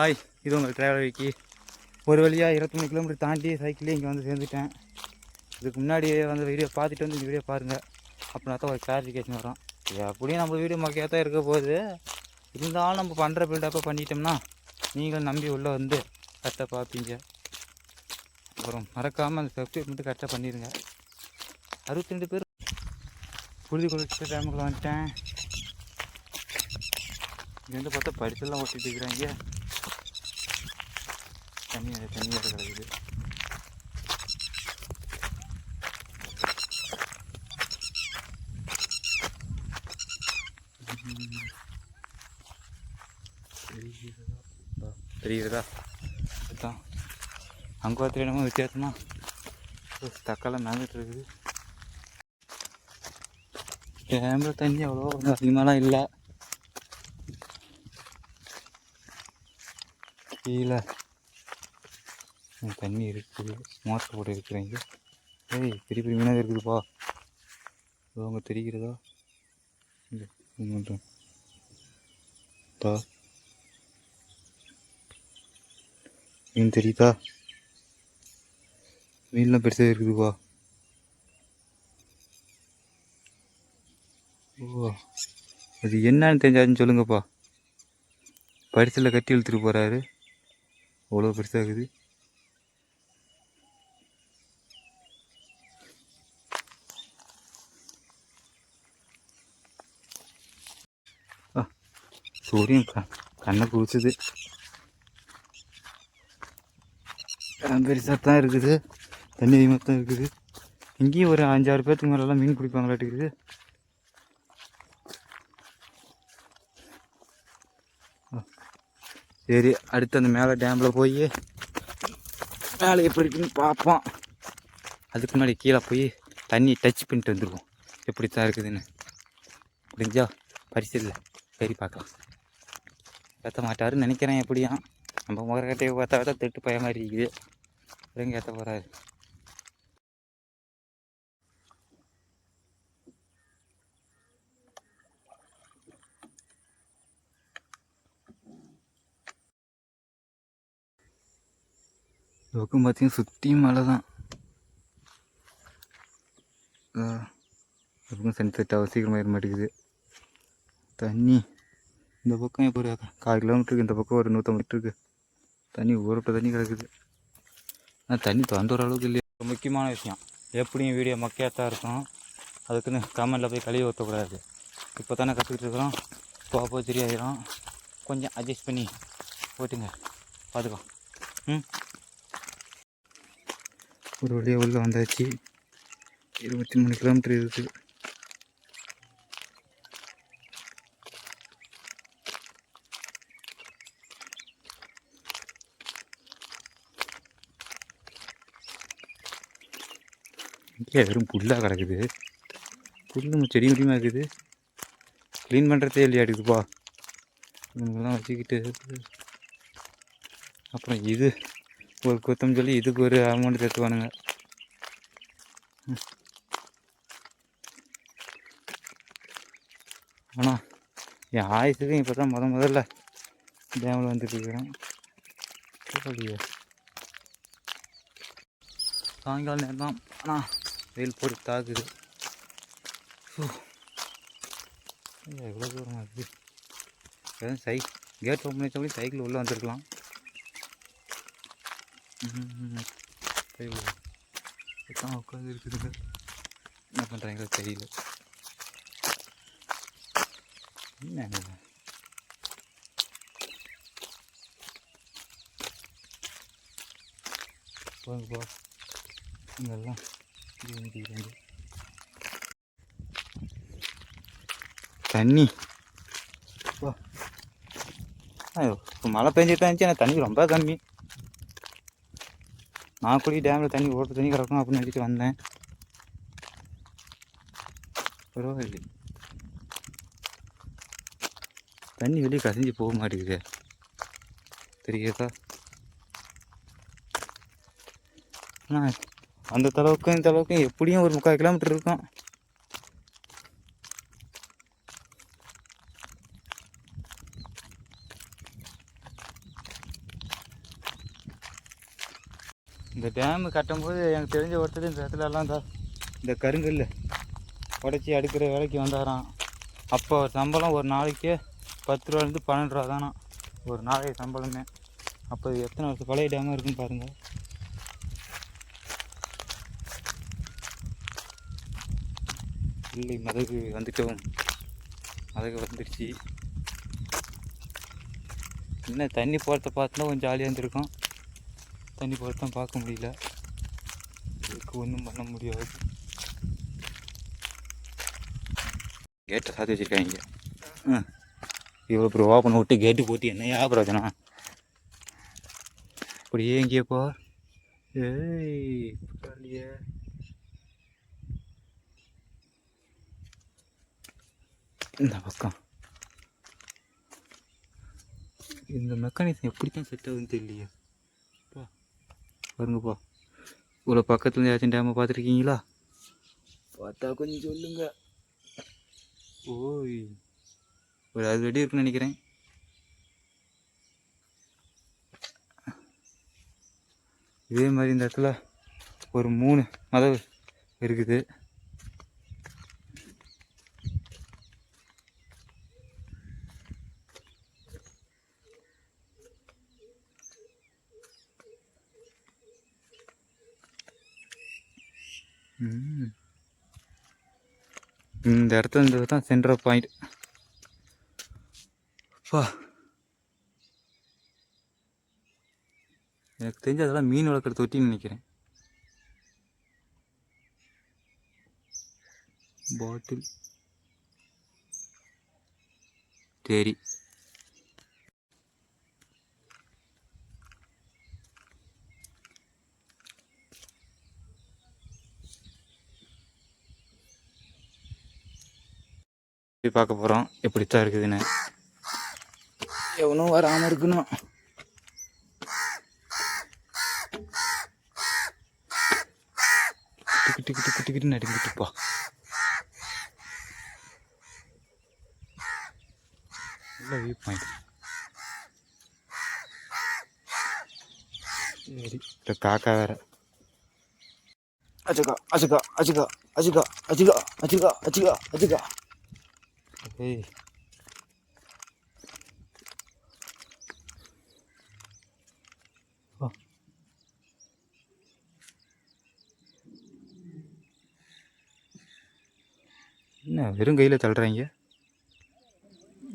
Hi இது உங்கள் travel Vicky. ஒரு வழியாக இருபத்தொன்று கிலோமீட்டர் தாண்டி சைக்கிளே இங்கே வந்து சேர்ந்துட்டேன். இதுக்கு முன்னாடி வந்து வீடியோ பார்த்துட்டு வந்து இந்த வீடியோ பாருங்கள் அப்படின்னா தான் ஒரு கிளாரிஃபிகேஷன் வரும். இது அப்படியும் நம்ம வீடியோ மக்கையாக தான் இருக்க போகுது. இருந்தாலும் நம்ம பண்ணுற பில்டப்பை பண்ணிட்டோம்னா நீங்களும் நம்பி உள்ளே வந்து கரெக்டாக பார்ப்பீங்க. அப்புறம் மறக்காமல் அந்த சப்ஸ்கிரைப் மட்டும் கரெக்டாக பண்ணிடுங்க அறுபத்தி ரெண்டு பேர் புழுதி கொடுத்த டைமுக்குள்ள வந்துட்டேன். இங்கே வந்து பார்த்தா படிச்செல்லாம் ஓட்டிட்டு இருக்கிறாங்க. தண்ணி தண்ணி வேறு கிடக்குது தெரிகிறதா அதுதான் அங்கே பார்த்து என்னமோ வித்தியாசமா தக்காளம் மேந்துட்டு இருக்குது டேமில் தண்ணி அவ்வளோ கொஞ்சம் அதிகமாலாம் இல்லை கீழே தண்ணி இருக்குது. மோட்டர் போட்டு இருக்கிறீங்க. ஏய் பெரிய பெரிய மீனாக இருக்குதுப்பா. இதோ அங்கே தெரிகிறதா? இல்லை மீன் தெரியுதா? மீன்லாம் பெருசாக இருக்குதுப்பா. ஓ அது என்னன்னு தெரிஞ்சாதுன்னு சொல்லுங்கப்பா. பரிசில் கட்டி இழுத்துட்டு போகிறாரு அவ்வளோ பெருசாக இருக்குது. சூரியன் க கண்ணை குவிச்சுது பெருசாக தான் இருக்குது தண்ணி அதிகமாக தான் இருக்குது இங்கேயும் ஒரு அஞ்சாறு பேர்த்துக்கு மேலெல்லாம் மீன் பிடிப்பாங்களாட்டுக்குது சரி அடுத்து அந்த மேலே டேமில் போய் மேலே எப்படி இருக்குன்னு பார்ப்போம் அதுக்கு முன்னாடி கீழே போய் தண்ணி டச் பண்ணிட்டு வந்துடுவோம் எப்படி தான் இருக்குதுன்னு முடிஞ்சா இல்லை சரி பார்க்கலாம் ஏற்ற மாட்டாருன்னு நினைக்கிறேன் எப்படியும். நம்ம முகரக்கட்டையை பார்த்தா தான் திட்டு பய மாதிரி இருக்குது. எங்கே ஏற்ற போகிறாரு இந்த பக்கம் பார்த்தீங்கன்னா சுற்றி மழை தான். அதுக்கும் இந்த பக்கம் சன்செட் ஆக சீக்கிரமாக ஏற மாட்டேங்குது. தண்ணி. இந்த பக்கம் இப்போ ஒரு கால் கிலோமீட்டருக்கு இந்த பக்கம் ஒரு நூற்றம்பது மீட்டருக்கு தண்ணி ஊரப்பட்ட தண்ணி கிடக்குது. ஆனால் தண்ணி திறந்து ஒரு அளவுக்கு இல்லையா. முக்கியமான விஷயம். எப்படியும் வீடியோ மக்கையாக தான் இருக்கும் அதுக்குன்னு கமெண்டில் போய் கழுவி ஊற்றக்கூடாது இப்போ தானே கற்றுக்கிட்டு இருக்கிறோம். போக போக சரியாயிரும் கொஞ்சம் அட்ஜஸ்ட் பண்ணி போட்டுங்க. பார்த்துக்கோ ம்? ஒரு வழியாக உள்ளே வந்தாச்சு. இருபத்தி மூணு கிலோமீட்டர் இருக்குது. கீழே வெறும் புல்லாக கிடக்குது. புல்லும் செடி முடியுமா இருக்குது? க்ளீன் பண்ணுறதே இல்லையா இருக்குதுப்பா இவங்கெல்லாம் வச்சுக்கிட்டு. அப்புறம் இது ஒரு குத்தம் சொல்லி இதுக்கு ஒரு அமௌண்ட் சேர்த்துவானுங்க. ஆனால் என் ஆயுசுக்கும் இப்போ தான் முத முதல்ல டேமில் வந்துட்டு இருக்கிறேன். சாயங்காலம் நேரம் தான் ஆனால் வெயில் போட்டு தாக்குது. எவ்வளோ தூரம் இருக்குது எதுவும் சை கேட் ஓப்பன் பண்ணி சைக்கிள் உள்ளே வந்துருக்கலாம். தான் உட்காந்து இருக்குதுங்க என்ன பண்ணுறாங்களோ தெரியல. என்ன இது? போங்க இங்கெல்லாம் தண்ணி. ஐயோ இப்போ மழை பெஞ்சிட்டு தான் இருந்துச்சு ஆனால் தண்ணி ரொம்ப கம்மி. நான் குடி டேமில் தண்ணி ஓட்டு தண்ணி கிடக்கும் அப்படின்னு நினச்சிட்டு வந்தேன். பரவாயில்லை. தண்ணி வெளியே கசிஞ்சு போக மாட்டேங்குது. தெரியுதா? ஆனால் அந்த தளவுக்கும் இந்த அளவுக்கும் எப்படியும் ஒரு முக்கால் கிலோமீட்டர் இருக்கும். இந்த டேமு கட்டும்போது எனக்கு தெரிஞ்ச ஒருத்தர் இந்த இடத்துலலாம் இந்த இந்த கருங்கல் உடச்சி அடுக்கிற வேலைக்கு வந்தாராம். அப்போ சம்பளம் ஒரு நாளைக்கு பத்து ரூபாலேருந்து பன்னெண்டு ரூபா தானா ஒரு நாளைக்கு சம்பளமே. அப்போ எத்தனை வருஷம் பழைய டேமாக இருக்குன்னு பாருங்கள் இல்லை மதகு வந்துட்டோம். மதகு வந்துடுச்சு. என்ன தண்ணி போகிறத பார்த்துனா கொஞ்சம் ஜாலியாக இருந்திருக்கும். தண்ணி போகிறதான் பார்க்க முடியல. இதுக்கு ஒன்றும் பண்ண முடியாது. கேட்டை சாத்தி வச்சுருக்காங்க. ம் இவ்வளோ ப்ரோ ஓப்பன் விட்டு கேட்டு போட்டு என்னையா பிரயோஜனம்? அப்படியே எங்கேயப்போ ஏய் பரவாயில்லையே இந்த பக்கம். இந்த மெக்கானிசம் எப்படி தான் செட் ஆகுதுன்னு தெரியலையே. பா. பாருங்கப்பா இவ்வளோ பக்கத்துல ஏதாச்சும் டேமை பார்த்துருக்கீங்களா? பார்த்தா கொஞ்சம் சொல்லுங்க. ஓய். ஒரு அது வெடி இருக்குன்னு நினைக்கிறேன். இதே மாதிரி இந்த இடத்துல ஒரு மூணு மதவு இருக்குது. இந்த இடத்துல இந்த தான் சென்டர் பாயிண்ட் பா எனக்கு தெரிஞ்ச அதெல்லாம் மீன் வளர்க்குற தொட்டின்னு நினைக்கிறேன். பாட்டில் சரி. போய் பார்க்க போகிறோம் எப்படித்தான் இருக்குதுன்னு. எவனும் வராமல் இருக்கணும். டிக்கு டிக்கு டிக்கு டிக்கிட்டு நடுங்கிட்டுப்பா நல்ல வியூ பாயிண்ட் சரி காக்கா வேற. அச்சுக்கா அச்சுக்கா அச்சுக்கா அச்சுக்கா அச்சுக்கா அச்சுக்கா அச்சுக்கா அச்சுக்கா ஏய். என்ன வெறும் கையில் தள்ளுறாங்க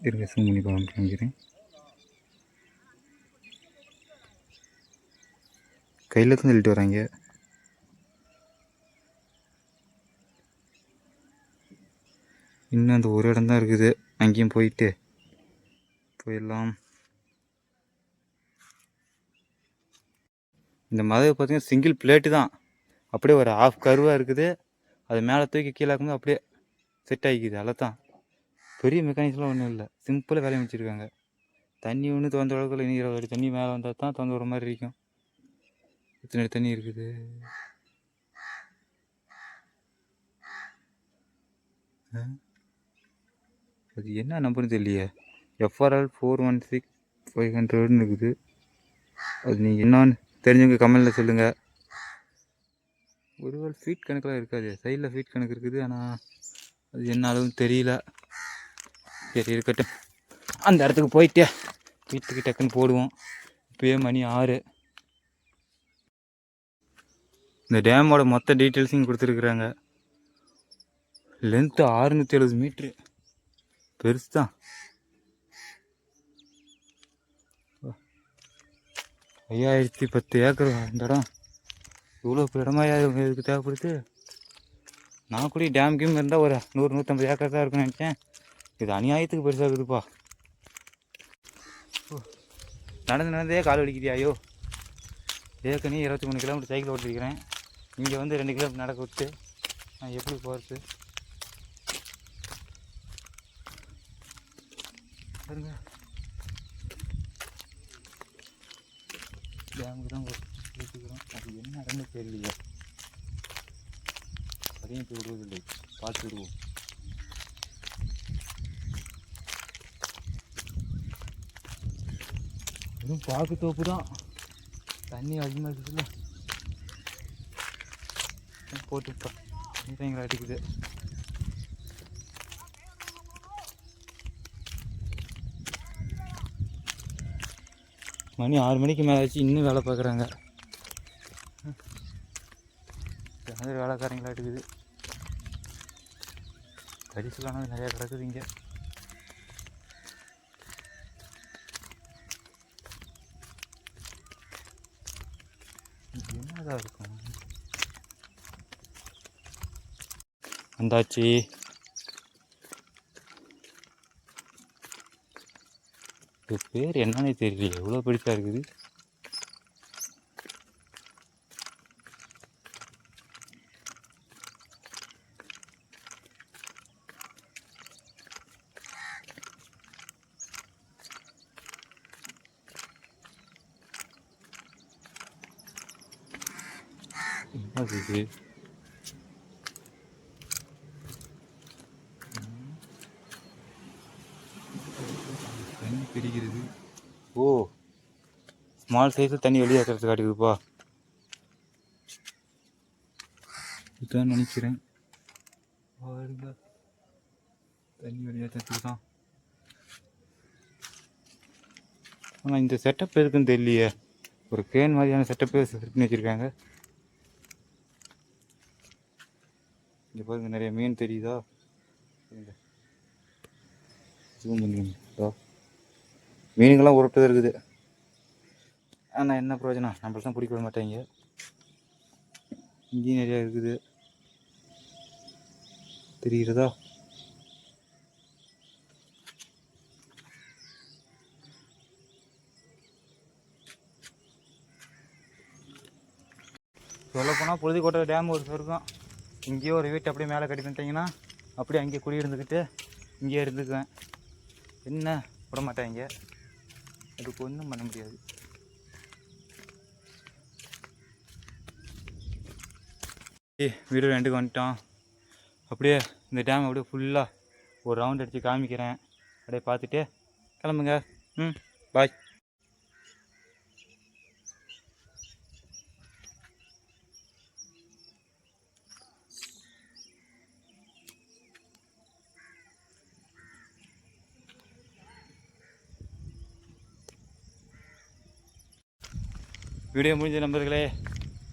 இருங்க zoom பண்ணி காமிக்கிறேன் கையில் தான் தள்ளிட்டு வராங்க இன்னும் அந்த ஒரு இடம் தான் இருக்குது. அங்கேயும் போயிட்டு போயிடலாம். இந்த மதகு பார்த்தீங்கன்னா சிங்கிள் பிளேட்டு தான். அப்படியே ஒரு ஆஃப் கருவாக இருக்குது. அது மேலே தூக்கி கீழே இருக்கும்போது அப்படியே செட் ஆகிக்குது. அதில் தான் பெரிய மெக்கானிக்ஸ்லாம் ஒன்றும் இல்லை. சிம்பிளாக வேலையை முடிச்சிருக்காங்க. தண்ணி ஒன்று திறந்த அளவுக்கு இனி இருபது அடி தண்ணி மேலே வந்தால் தான் திறந்து வர மாதிரி இருக்கும். இத்தனை அடி தண்ணி இருக்குது. ஆ? அது என்ன நம்பர்னு தெரியலையே. FRL four one six five ஹண்ட்ரட்னு இருக்குது அது நீங்கள் என்னன்னு தெரிஞ்சவங்க கமெண்டில் சொல்லுங்கள் ஒருவேளை ஃபீட் கணக்கெலாம் இருக்காது. சைடில் ஃபீட் கணக்கு இருக்குது ஆனால் அது என்ன அளவுன்னு தெரியல. சரி இருக்கட்டும். அந்த இடத்துக்கு போயிட்டு வீட்டுக்கு டக்குன்னு போடுவோம். இப்போயே மணி ஆறு. இந்த டேமோட மொத்த டீட்டெயில்ஸையும் கொடுத்துருக்குறாங்க. லென்த்து ஆறுநூற்றி எழுபது மீட்ரு பெருசு தான் ஐயாயிரத்தி பத்து ஏக்கர் இந்த இடம். இவ்வளோ பெரிய இடமா இதுக்கு தேவைப்படுது? நான் கூட டேம் கீம் இருந்தால் ஒரு நூறு நூற்றம்பது ஏக்கர் தான் இருக்குன்னு நினச்சேன். இது அநியாயத்துக்கு பெருசாக இருக்குதுப்பா. ஓ, நடந்து நடந்தே கால் வலிக்குதியா ஐயோ. ஏற்கனவே இருபத்தி மூணு கிலோமீட்டர் சைக்கிள் ஓட்டிருக்கிறேன். இங்கே வந்து ரெண்டு கிலோமீட்டர் நடக்க விட்டு நான் எப்படி போகிறது பாருங்க. டேமுக்கு தான் கேட்டுக்கிறோம். அது என்ன இடம்னு தெரியலையே அதையும் போய் விடுவதில்லை. பார்த்து விடுவோம். வெறும் பாக்கு தோப்பு தான். தண்ணி அதிகமாக இருக்குதுல்ல. போட்டுப்பா எங்களை அடிக்குது. மணி ஆறு மணிக்கு மேலே ஆச்சு இன்னும் வேலை பார்க்குறாங்க. மாதிரி வேலைக்காரங்களா இருக்குது. கரிசலானது நிறையா கிடக்குது இங்கே. என்னதான் இருக்கும்? வந்தாச்சு. இதுக்கு பேர் என்னன்னே தெரியல. எவ்வளோ பெருசாக இருக்குது? என்னது இது தண்ணி பிடிக்கிறது ஓ ஸ்மால் சைஸில் தண்ணி வெளியே ஏற்றுறது காட்டுக்குதுப்பா இதுதான் நினைக்கிறேன். தண்ணி வெளியேற்றத்துக்கு தான். ஆனால் இந்த செட்டப் எதுக்குன்னு தெரியலையே. ஒரு கேன் மாதிரியான செட்டப்பே செட் பண்ணி வச்சுருக்காங்க. இங்கே பாருங்க நிறைய மீன் தெரியுதா? ஜூம் பண்ணுங்க மீனுங்கெல்லாம் உருட்டு இருக்குது. ஆனால் என்ன பிரயோஜனம்? நம்மளுக்கு தான் பிடிக்க விட மாட்டாங்க. இங்கேயும் நிறையா இருக்குது. தெரிகிறதா? சொல்லப்போனால் பொழுதுக்கோட்டை டேம் ஒரு இருக்கும் இங்கேயே ஒரு வீட்டை அப்படியே மேலே கட்டி தந்துட்டிங்கன்னா அப்படியே அங்கேயே குடி இருந்துக்கிட்டு இங்கேயே இருந்துக்குவேன். என்ன? விட மாட்டாங்க. அதுக்கு ஒன்றும் பண்ண முடியாது. வீடு ரெண்டுக்கு வந்துட்டோம் அப்படியே இந்த டேம் அப்படியே ஃபுல்லாக ஒரு ரவுண்ட் அடித்து காமிக்கிறேன். அப்படியே பார்த்துட்டு கிளம்புங்க. ம் பாய் வீடியோ முடிஞ்ச நம்பர்களே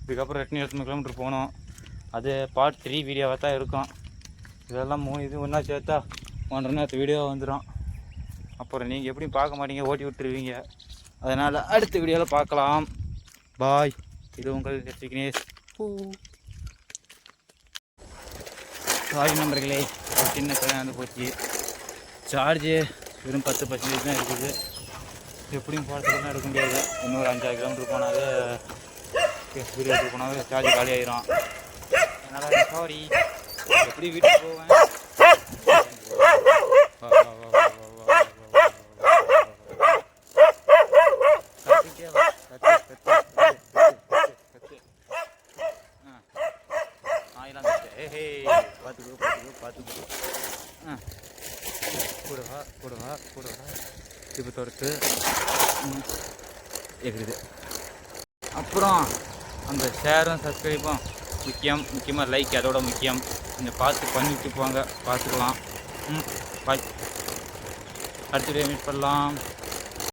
இதுக்கப்புறம் ரெண்டு இருபத்தொன்று கிலோமீட்டர் போனோம் அது பார்ட் த்ரீ வீடியோவாக தான் இருக்கும். இதெல்லாம் மூணு இது ஒன்றா சேர்த்தா ஒன்றரை நேரத்து வீடியோ வந்துடும் அப்புறம் நீங்கள் எப்படியும் பார்க்க மாட்டீங்க ஓட்டி விட்டுருவீங்க. அதனால் அடுத்த வீடியோவில் பார்க்கலாம். பாய் இது உங்கள் விக்னேஷ் சாரி நண்பர்களே. ஒரு சின்ன கல்யாணம் போச்சு. சார்ஜு வெறும் பத்து பர்சன்டேஜ் தான் இருக்குது. எப்படியும் போகிறதுக்கு எடுக்க முடியாது. இன்னொரு அஞ்சாறு கிலோமீட்டர் போனாலே வீடியோ போனாலே சார்ஜ் காலி ஆயிரும் நல்லா சாரி. எப்படி வீட்டுக்கு போவேன்? கூடவா கூடவா கூடவா இப்போ தோர்த்து எகிறது அப்புறம் அந்த ஷேரும் சப்ஸ்கிரைபும் முக்கியம் முக்கியமாக லைக் அதோட முக்கியம். கொஞ்சம் பார்த்து பண்ணிட்டு போங்க பார்த்துக்கலாம். ம் பாய் அடுத்த வீடியோ மீட் பண்ணலாம்?